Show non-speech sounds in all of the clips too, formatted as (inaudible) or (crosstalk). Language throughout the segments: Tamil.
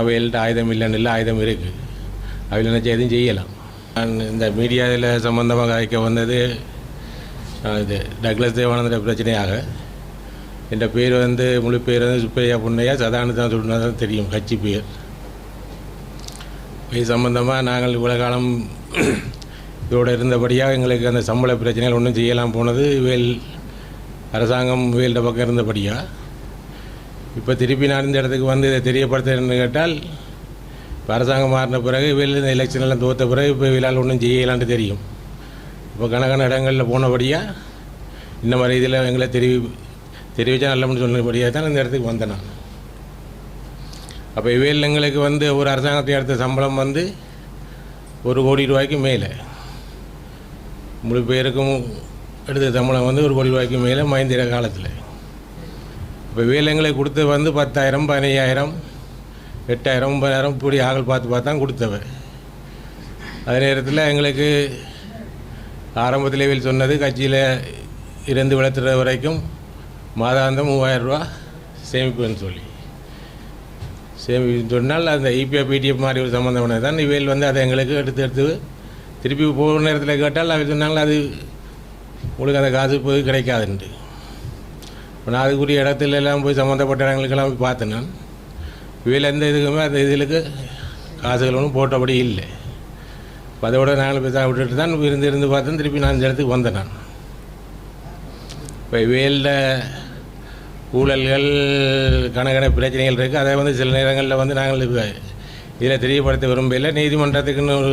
அவைகள்ட்ட ஆயுதம் இல்லைன்னு இல்லை ஆயுதம் இருக்குது அவையில் நினச்சி எதுவும் செய்யலாம். நான் இந்த மீடியாவில் சம்மந்தமாக அழைக்க வந்தது இது டக்ளஸ் தேவானந்த பிரச்சனையாக. என் பேர் வந்து முழு பேர் வந்து சுப்பையா பொன்னையா சதானு தான் தெரியும் கட்சி பேர். இது சம்பந்தமாக நாங்கள் இவ்வளோ காலம் (clears throat) இதோடு இருந்தபடியாக எங்களுக்கு அந்த சம்பள பிரச்சனைகள் ஒன்றும் செய்யலாம் போனது வேல் அரசாங்கம் வேல்ட பக்கம் இருந்தபடியாக இப்போ திருப்பி நான் இந்த இடத்துக்கு வந்து இதை தெரியப்படுத்துறேன்னு கேட்டால் இப்போ அரசாங்கம் மாறின பிறகு வேல் இந்த எலெக்ஷன்லாம் தோற்ற பிறகு இப்போ இவளால் ஒன்றும் செய்யலான்ட்டு தெரியும். இப்போ கணக்கான இடங்களில் போனபடியாக இந்த மாதிரி இதில் எங்களை தெரிவி தெரிவித்தா நல்லமுன்னு சொன்னபடியாக தான் இந்த இடத்துக்கு வந்தேன் நான். அப்போ இவையில் எங்களுக்கு வந்து ஒரு அரசாங்கத்தை எடுத்த சம்பளம் வந்து ஒரு கோடி ரூபாய்க்கு மேலே. முழு பேருக்கும் எடுத்த சம்பளம் வந்து ஒரு கோடி ரூபாய்க்கு மேலே மஹிந்திர காலத்தில். இப்போ வேலைங்களை கொடுத்து வந்து பத்தாயிரம் பதினையாயிரம் எட்டாயிரம் ஒன்பதாயிரம் இப்படி ஆகல் பார்த்து பார்த்து தான் கொடுத்தவ. அதே நேரத்தில் எங்களுக்கு ஆரம்பத்தில் வேல் சொன்னது கட்சியில் இருந்து வளர்த்துற வரைக்கும் மாதாந்தம் மூவாயிரம் ரூபா சேமிப்புன்னு சொல்லி. சேமிப்புன்னு சொன்னால் அந்த இபிஎஃப் பிடிஎஃப் மாதிரி ஒரு சம்மந்தமானது தான். இவையில் வந்து அதை எங்களுக்கு எடுத்து எடுத்து திருப்பி போகிற நேரத்தில் கேட்டால் அவர் சொன்னாங்களா அது உங்களுக்கு அந்த காசு போய் கிடைக்காதுன்ட்டு. நான் அதுக்குரிய இடத்துல எல்லாம் போய் சம்மந்தப்பட்ட இடங்களுக்கெல்லாம் போய் பார்த்தேன் நான். இவையில் எந்த இதுக்குமே அந்த இதுகளுக்கு காசுகள் ஒன்றும் போட்டபடி இல்லை. இப்போ அதோட நாங்கள் பேச விட்டுட்டு தான் இருந்து இருந்து பார்த்தேன். திருப்பி நான் இந்த இடத்துக்கு வந்தேன் நான். இப்போ இவையில் ஊழல்கள் கணக்கண பிரச்சனைகள் இருக்குது அதை வந்து சில நேரங்களில் வந்து நாங்கள் இதில் தெரியப்படுத்த விரும்பல நீதிமன்றத்துக்குன்னு ஒரு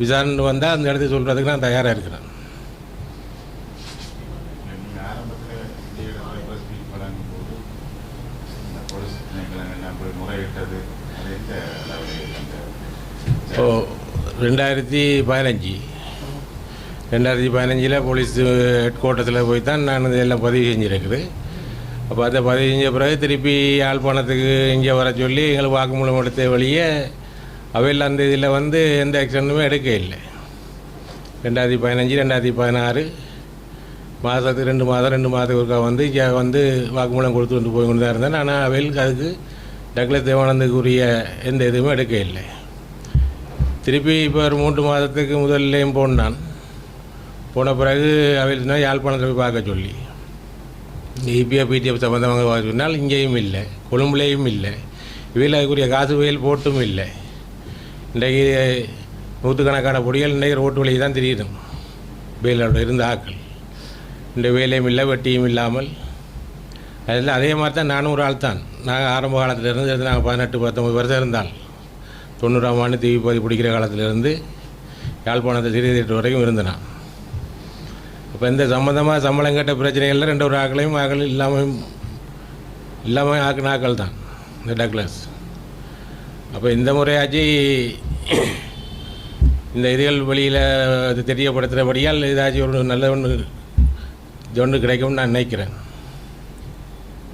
விசாரணை வந்தால் அந்த இடத்துக்கு சொல்கிறதுக்கு நான் தயாராக இருக்கிறேன் நீங்க ஆரம்பத்துல இந்த இடத்துல press meet வழங்கும் போது இந்த போலீஸ் போய் முறையிட்டது அது எந்த அளவில் அந்த ஓ ரெண்டாயிரத்தி பதினஞ்சு. ரெண்டாயிரத்தி பதினஞ்சில் போலீஸ் ஹெட் குவார்ட்டர்ஸில் போய் தான் நான் இதெல்லாம் பதிவு செஞ்சுருக்குது. அப்போ அதை பதிவு செஞ்ச பிறகு திருப்பி யாழ்ப்பாணத்துக்கு இங்கே வர சொல்லி எங்களுக்கு வாக்குமூலம் எடுத்த வழியே அவையில் அந்த இதில் வந்து எந்த ஆக்ஷனுமே எடுக்க இல்லை ரெண்டாயிரத்தி பதினஞ்சு ரெண்டாயிரத்தி பதினாறு. மாதத்துக்கு ரெண்டு மாதம் ரெண்டு மாதத்துக்கு ஒருக்கா வந்து இங்கே வந்து வாக்குமூலம் கொடுத்து கொண்டு போய் கொண்டு தான் இருந்தேன். ஆனால் அவைகளுக்கு அதுக்கு டக்ளஸ் தேவானந்துக்குரிய எந்த இதுவுமே எடுக்க இல்லை. திருப்பி இப்போ ஒரு மூன்று மாதத்துக்கு முதல்லையும் போனான். போன பிறகு அவையில் யாழ்ப்பாணத்தில் போய் பார்க்க சொல்லி. இபிஎஃப் பிடிஎஃப் சம்மந்தமாக பார்க்க சொன்னால் இங்கேயும் இல்லை கொழும்புலேயும் இல்லை. இவையில் அதுக்குரிய காசு வயல் போட்டும் இல்லை. இன்றைக்கு நூற்றுக்கணக்கான பொடிகள் இன்றைக்கு ரோட்டு வழியை தான் தெரியுது. வெயிலோட இருந்த ஆக்கள். இந்த வேலையும் இல்லை வெட்டியும் இல்லாமல். அதில் அதே மாதிரி தான் நானும் ஒரு ஆள் தான். நாங்கள் ஆரம்ப காலத்தில் இருந்து நாங்கள் பதினெட்டு பத்தொம்பது வருஷம் இருந்தால் தொண்ணூறாம் ஆண்டு தீவி பதி பிடிக்கிற காலத்திலிருந்து யாழ்ப்பாணத்தை சிறிய திட்டு வரைக்கும் இருந்தேன் இப்போ அப்போ இந்த சம்மந்தமாக சம்பளம் கேட்ட பிரச்சனைகளில் ரெண்டு ஒரு ஆக்களையும் ஆக்கள் இல்லாமல் இல்லாமல் ஆக்கின ஆக்கள் தான் இந்த டக்ளஸ். அப்போ இந்த முறையாச்சு இந்த இதுகள் வெளியில் தெரியப்படுத்துகிறபடியால் இதாச்சும் ஒரு நல்ல ஒன்று ஒன்று கிடைக்கும்னு நான் நினைக்கிறேன்.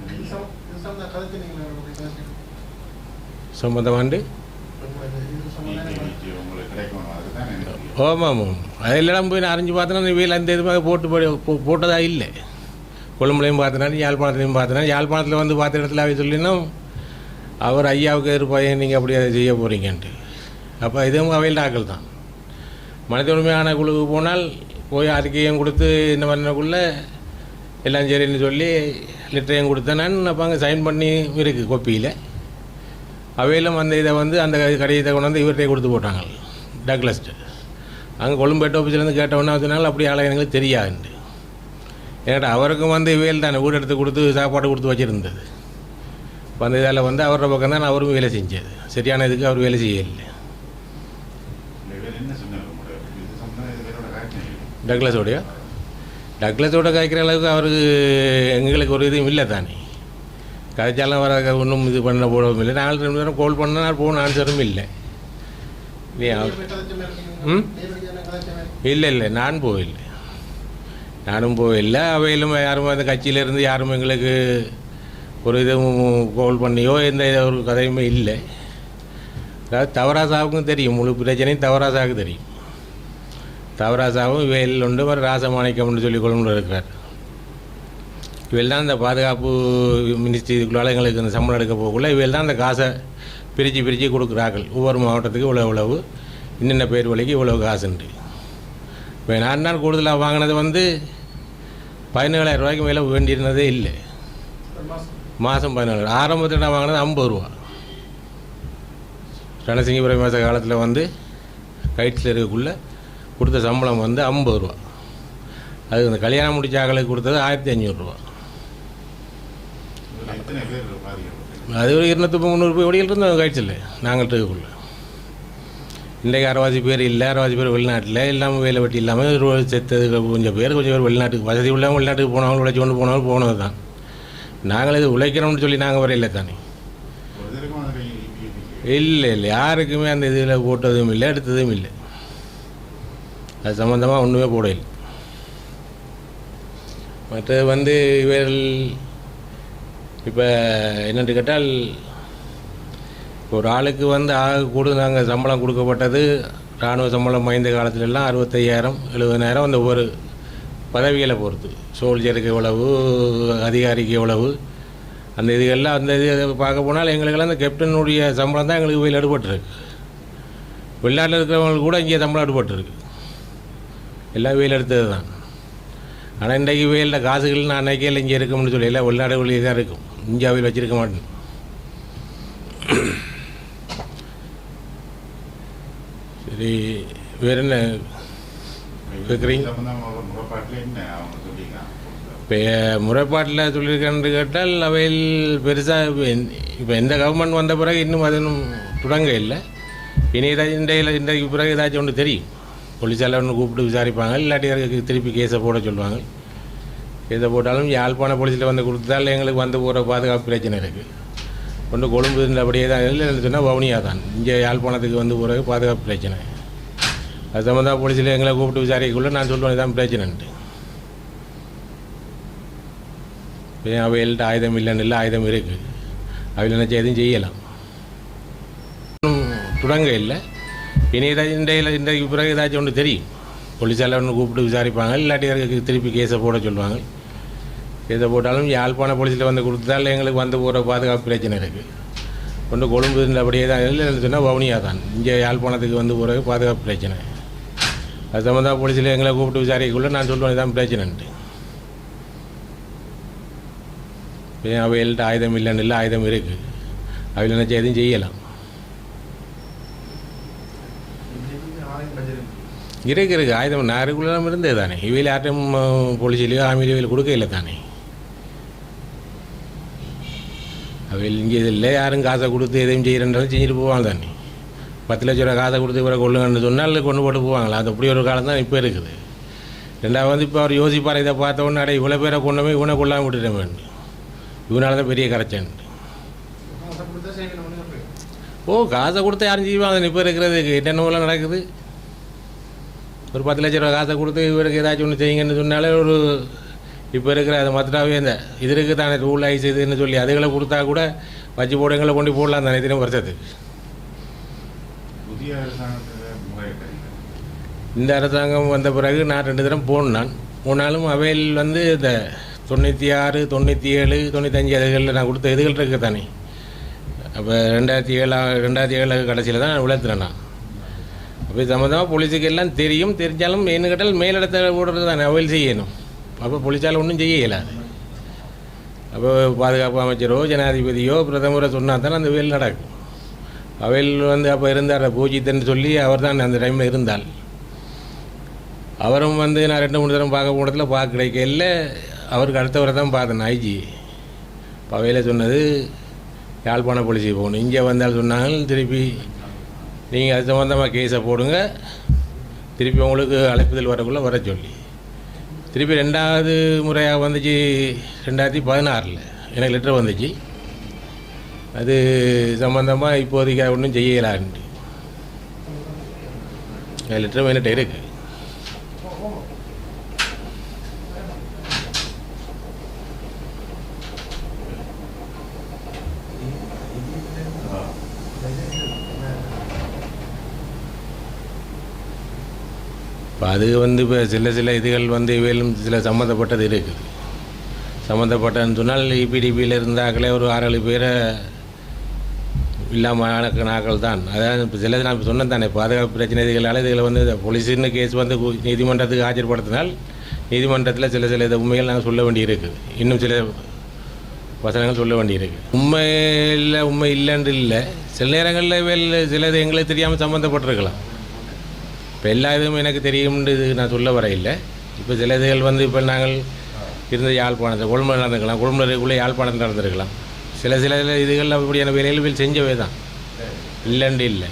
இது சம்- இது சம்பந்த கருத்து நீங்கள் உங்களுடைய கருத்து. சம்பந்தமாண்டு இது சம்பந்தமான கருத்து. நீதி உங்களுக்கு கிடைக்கணும் அதுதான் எனக்கு ஆமாம். அதெல்லாம் போய் நான் அறிஞ்சு பார்த்தேன்னா வீட்டில் அந்த இதுமாக போட்டு போய் போ- போட்டதா இல்லை. கொழும்புலையும் பார்த்தனாலும் யாழ்ப்பாணத்துலையும் பார்த்தனா யாழ்ப்பாணத்தில் வந்து பார்த்த இடத்துல அவை சொல்லினா அவர் ஐயாவுக்கு எதிர்ப்பாக நீங்கள் அப்படி அதை செய்ய போகிறீங்கன்ட்டு அப்போ இதுவும் அவையில் ஆக்கள் தான். மனித உரிமையான குழுவுக்கு போனால் போய் அறிக்கையும் கொடுத்து இந்த பண்ணக்குள்ளே எல்லாம் சரின்னு சொல்லி லெட்டரையும் கொடுத்தேன். நான் அங்கே சைன் பண்ணி இருக்குது கோப்பியில் அவையிலும் வந்த இதை வந்து அந்த கடிதத்தை கொண்டு வந்து இவர்கிட்ட கொடுத்து போட்டாங்க. டக்லஸ்ட்டு அங்கே கொழும்பேட்டை ஆஃபீஸ்லேருந்து கேட்டவொன்னே சொன்னால் அப்படி ஆளை எங்களுக்கு தெரியாதுண்டு ஏன்னா அவருக்கும் வந்து இவையில் தானே வீடு எடுத்து கொடுத்து சாப்பாடு கொடுத்து வச்சுருந்தது. இப்போ அந்த இதில் வந்து அவரோட பக்கம் தான் அவரும் வேலை செஞ்சது. சரியான இதுக்கு அவர் வேலை செய்யலை இந்த வேலை என்ன சொன்னாங்க உங்களோட இது சம்பந்தம் இது வேலோட காரணம் இல்லை. டக்ளஸோடைய? டக்ளஸோட காய்க்கிற அளவுக்கு அவருக்கு எங்களுக்கு ஒரு இதுவும் இல்லை தானே. கதைச்சாலும் வர ஒன்றும் இது பண்ண போடவும் இல்லை. நாலு ரெண்டு நேரம் கால் பண்ணால் போன ஆன்சரும் இல்லை. இருக்கீங்க. ம்? இல்லை இல்லை நான் போயில்லை நானும் போயில்லை அவையிலும் யாரும் அந்த கட்சியிலேருந்து யாரும் எங்களுக்கு ஒரு இதுவும் கோல் பண்ணியோ எந்த ஒரு கதையுமே இல்லை. அதாவது தவராசாவுக்கும் தெரியும். முழு பிரச்சனையும் தவராசாவுக்கு தெரியும். தவராசாவும் இவையில் உண்டு ஒரு ராசமாணிக்கம்னு சொல்லி கொண்டு இருக்கிறார். இவள் தான் இந்த பாதுகாப்பு மினிஸ்ட்ரி இதுக்குள்ளால் எங்களுக்கு இந்த சம்பளம் எடுக்க போகக்குள்ள இவள் தான் அந்த காசை பிரித்து பிரித்து கொடுக்குறார்கள். ஒவ்வொரு மாவட்டத்துக்கு இவ்வளோ இவ்வளவு இன்னென்ன பேர் வழிக்கு இவ்வளோ காசுண்டு இப்போ நான் தான் கூடுதலாக வாங்கினது வந்து பதினேழாயிரம் ரூபாய்க்கு மேலே வேண்டியிருந்ததே இல்லை. மாதம் மாதம் பதினேழு ஆரம்பத்தில் நான் வாங்கினது ஐம்பது ரூபா. ரணசிங்கபுரம் மாத காலத்தில் வந்து கைட்டில் இருக்கக்குள்ளே கொடுத்த சம்பளம் வந்து ஐம்பது ரூபா. அது இந்த கல்யாணம் முடிச்ச ஆகளுக்கு கொடுத்தது ஆயிரத்தி அஞ்சூறுரூவா அது ஒரு இருநூத்தி முந்நூறு ரூபாய் வழியில் இருந்தோம் கைட்ஸில் நாங்கள் இருக்கக்குள்ள இன்றைக்கு அரைவாசி பேர் இல்லை அரைவாசி பேர் வெளிநாட்டில் இல்லாமல் வேலை வெட்டி இல்லாமல் செத்தது கொஞ்சம் பேர் கொஞ்சம் பேர் வெளிநாட்டுக்கு வசதி உள்ளவங்க வெளிநாட்டுக்கு போனவங்க உழைச்சி கொண்டு போனவங்க போனது தான். நாங்கள் இது உழைக்கிறோம்னு சொல்லி நாங்கள் வரையில தானே. இல்லை இல்லை யாருக்குமே அந்த இதில் போட்டதும் இல்லை எடுத்ததும் இல்லை. அது சம்மந்தமாக ஒன்றுமே போடல. மற்றது வந்து இவர்கள் இப்போ என்னென்று கேட்டால் ஒரு ஆளுக்கு வந்து ஆக கூட நாங்கள் சம்பளம் கொடுக்கப்பட்டது இராணுவ சம்பளம் மைந்த காலத்திலெல்லாம் அறுபத்தையாயிரம் எழுபதாயிரம் அந்த ஒவ்வொரு பதவிகளை பொறுத்து. சோல்ஜருக்கு எவ்வளவு அதிகாரிக்கு எவ்வளவு அந்த இதுகள்லாம் அந்த இது பார்க்க போனால் எங்களுக்கெல்லாம் அந்த கேப்டனுடைய சம்பளம் தான் எங்களுக்கு வெயில் அடுபட்டுருக்கு வெளிநாட்டில் இருக்கிறவங்களுக்கு கூட இங்கே சம்பளம் அடுபட்டுருக்கு எல்லாம் வெயில் எடுத்தது தான். ஆனால் இன்றைக்கு வெயிலில் காசுகள் நான் இல்லை இங்கே இருக்கும்னு சொல்லி எல்லாம் வெளிநாடுகளில் தான் இருக்கும். இந்தியாவில் வச்சிருக்க மாட்டேன். சரி வேற என்ன? கேட்குறீங்க இப்போ முறைப்பாட்டில் சொல்லியிருக்கேன்னு கேட்டால் அவையில் பெருசாக இப்போ எந்த கவர்மெண்ட் வந்த பிறகு இன்னும் அது தொடங்க இல்லை. இனி ஏதாச்சும் இன்றையில் இன்றைக்கு பிறகு ஏதாச்சும் ஒன்று தெரியும். போலீஸால் ஒன்று கூப்பிட்டு விசாரிப்பாங்க இல்லாட்டி அதுக்கு திருப்பி கேஸை போட சொல்லுவாங்க. கேஸை போட்டாலும் யாழ்ப்பாண போலீஸில் வந்து கொடுத்தால் எங்களுக்கு வந்து போகிற பாதுகாப்பு பிரச்சனை இருக்குது ஒன்று கொழும்பு அப்படியே தான் இல்லைன்னு சொன்னால் வவுனியா தான். இங்கே யாழ்ப்பாணத்துக்கு வந்து போகிறது பாதுகாப்பு பிரச்சனை. அது சம்மந்தமாக போலீஸில் எங்களை கூப்பிட்டு விசாரிக்கக்குள்ளே நான் சொல்லுவேன் இதான் பிரச்சனைன்ட்டு. இப்போ அவைகள்ட்ட ஆயுதம் இல்லைன்னு இல்லை ஆயுதம் இருக்குது அவையில் நினச்சா எதுவும் செய்யலாம். இன்னும் தொடங்க இல்லை. இனி ஏதாச்சும் இன்றையில் இன்றைக்கு பிறகு ஏதாச்சும் ஒன்று தெரியும். போலீஸால் ஒன்று கூப்பிட்டு விசாரிப்பாங்க. இல்லாட்டி திருப்பி கேஸை போட சொல்லுவாங்க. கேஸை போட்டாலும் யாழ்ப்பாண போலீஸில் வந்து கொடுத்தால் எங்களுக்கு வந்து போகிற பாதுகாப்பு பிரச்சனை இருக்குது ஒன்று கொழும்பு இந்த அப்படியே தான். இல்லைன்னு சொன்னால் வவுனியா தான். இங்கே யாழ்ப்பாணத்துக்கு வந்து போகிறது பாதுகாப்பு பிரச்சனை. அது சம்மந்தமாக போலீஸில் எங்களை கூப்பிட்டு விசாரிக்கக்குள்ள நான் சொல்லுவேன் தான் பிரச்சனைன்ட்டு. இப்போ ஆயுதம் இல்லைன்னு இல்லை ஆயுதம் இருக்குது அவையில் நினச்சா எதுவும் செய்யலாம். இருக்கு இருக்கு ஆயுதம் நாருக்குள்ளே இருந்தே தானே இவையில் யார்ட்டும் போலீஸ்லையோ ஆமிலையோ இவையில் கொடுக்க இல்லை தானே அவையில் இங்கே இதில் யாரும் காசை கொடுத்து எதையும் செய்கிறன்றாலும் செஞ்சுட்டு போவாங்க தானே பத்து லட்ச ரூபா காசை கொடுத்து இவரை கொள்ளுங்கன்னு சொன்னால் கொண்டு போட்டு போவாங்களா அது அப்படி ஒரு காலம் தான் இப்போ இருக்குது ரெண்டாவது வந்து இப்போ அவர் யோசிப்பார் இதை பார்த்த உடனே அடே இவ்வளோ பேரை கொண்டு போய் இவனை கொள்ளாமல் விட்டுட்டேன் வேண்டும் இவனால தான் பெரிய கரைச்சன் ஓ காசை கொடுத்து யாரும் செய்வாங்க இப்போ இருக்கிறதுக்கு என்னென்னலாம் நடக்குது ஒரு பத்து லட்ச ரூபா காசை கொடுத்து இவருக்கு ஏதாச்சும் ஒன்று செய்யுங்கன்னு சொன்னாலே ஒரு இப்போ இருக்கிற அது மற்றாவே இந்த இது இருக்குது தானே ரூல் ஐஸ் இதுன்னு சொல்லி அதுகளை கொடுத்தா கூட வச்சு போடுங்களை கொண்டு போடலாம் தானே தினம் வருஷத்துக்கு புதிய இந்த அரசாங்கம் வந்த பிறகு நான் ரெண்டு தரம் போனான் போனாலும் அவையில் வந்து இந்த தொண்ணூற்றி ஆறு தொண்ணூற்றி ஏழு தொண்ணூத்தஞ்சு அதுகளில் நான் கொடுத்த இதுகள் இருக்கு தானே. அப்போ ரெண்டாயிரத்தி ஏழா ரெண்டாயிரத்தி ஏழு கடைசியில் தான் நான் விளத்துறேன் நான். அப்போ சம்மந்தமாக போலீஸுக்கு எல்லாம் தெரியும் தெரிஞ்சாலும் என்ன கேட்டால் மேலிடத்தை போடுறது தானே அவையில் செய்யணும்? அப்போ போலீஸால் ஒன்றும் செய்ய இயலாது அப்போ பாதுகாப்பு அமைச்சரோ ஜனாதிபதியோ பிரதமரை சொன்னால் தானே அந்த வேல் நடக்கும். அவையில் வந்து அப்போ இருந்தார் பூஜித்தன்னு சொல்லி அவர் தான் அந்த டைமில் இருந்தால் அவரும் வந்து நான் ரெண்டு மூணு தரம் பார்க்க போனதில் பார்க்க கிடைக்கல அவருக்கு அடுத்தவரை தான் பார்த்தேன் ஐஜி அவையில் சொன்னது யாழ்ப்பாண போலீஸுக்கு போகணும். இங்கே வந்தால் சொன்னாங்க திருப்பி நீங்கள் அது சம்மந்தமாக கேஸை போடுங்க. திருப்பி உங்களுக்கு அழைப்புதல் வரக்குள்ளே வர சொல்லி. திருப்பி ரெண்டாவது முறையாக வந்துச்சு ரெண்டாயிரத்தி பதினாறில். எனக்கு லெட்டர் வந்துச்சு. அது சம்மந்தமாக இப்போதைக்கு ஒன்றும் செய்யலான்ட்டு. லெட்டர் என்கிட்ட இருக்குது அது வந்து இப்போ சில சில இதுகள் வந்து இவையிலும் சில சம்மந்தப்பட்டது இருக்குது சம்மந்தப்பட்டன்னு சொன்னால் இபிடிபியில் இருந்தாக்களே ஒரு ஆறு ஏழு பேரை இல்லாமல் நாக்கள் தான் அதாவது இப்போ சிலது நான் சொன்னேன் தானே பாதுகாப்பு பிரச்சனை இதுகளால் இதில் வந்து போலீஸுன்னு கேஸ் வந்து நீதிமன்றத்துக்கு ஆஜர்படுத்தினால் நீதிமன்றத்தில் சில சில இது உண்மைகள் நாங்கள் சொல்ல வேண்டியிருக்குது இன்னும் சில வசனங்கள் சொல்ல வேண்டியிருக்கு. உண்மை இல்லை உண்மை இல்லைன்னு இல்லை சில நேரங்களில் வேல் சிலது எங்களுக்கு தெரியாமல் சம்மந்தப்பட்டிருக்கலாம். இப்போ எல்லா இதுவும் எனக்கு தெரியும்னு இது நான் சொல்ல வர இல்லை இப்போ சில இதுகள் வந்து இப்போ நாங்கள் இருந்த யாழ்ப்பாணத்தை கொழும்பு நடந்துக்கலாம் கொழும்புக்குள்ளே யாழ்ப்பாணத்தில் நடந்திருக்கலாம். சில சில இதுகள் அப்படியான வேலைகள் செஞ்சவே தான் இல்லைன்னு இல்லை.